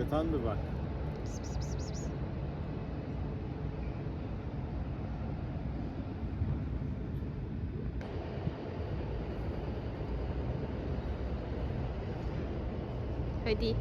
O yatandı bak. Hadi.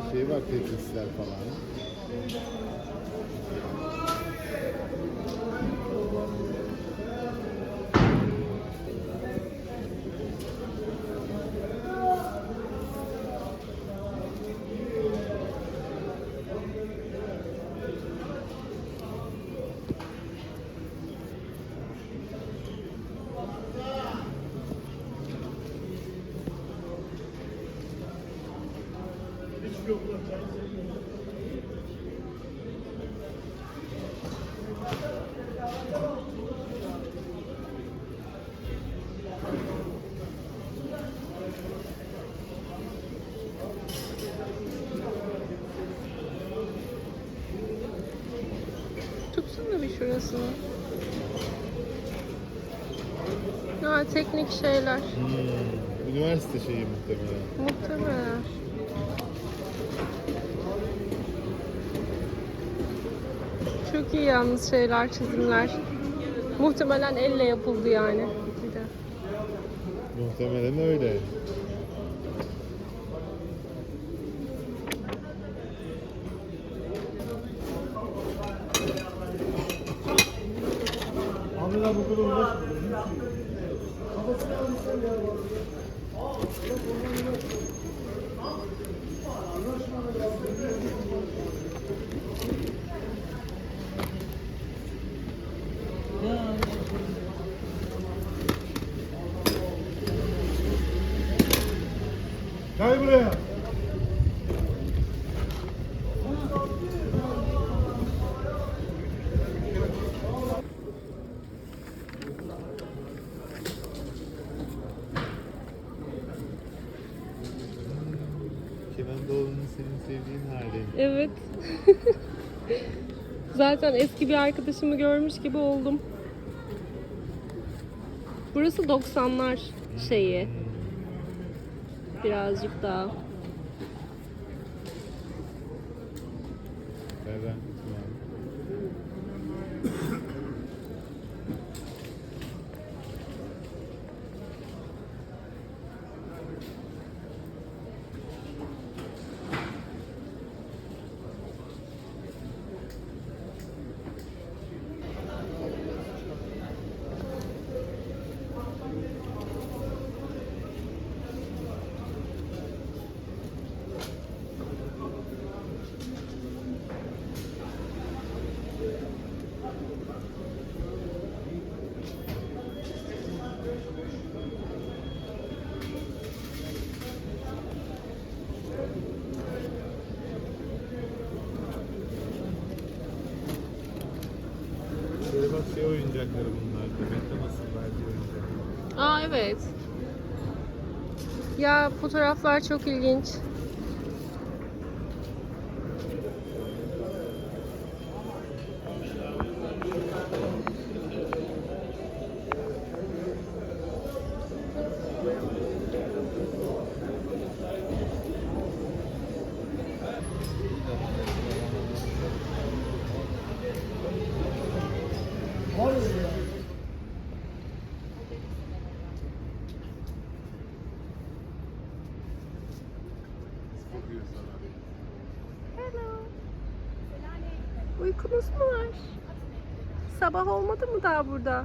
Her şey var Tetris'ler falan. Tutsana bir şurasını. Ha teknik şeyler. Hmm, üniversite şeyi muhtemelen. Muhtemelen. Çok iyi yalnız şeyler, çizimler. Muhtemelen elle yapıldı yani. Muhtemelen öyle. Ahmet bu kadar uğraşma. Gel buraya. Kenan Doğulu'nun senin sevdiğin hali. Evet. Zaten eski bir arkadaşımı görmüş gibi oldum. Burası 90'lar şeyi. Birazcık daha. Berden Kutman. Şöyle bak şey oyuncakları bunlar. Belki oyuncak. Aa evet. Ya fotoğraflar çok ilginç. Uykunuz mu var? Sabah olmadı mı daha burada?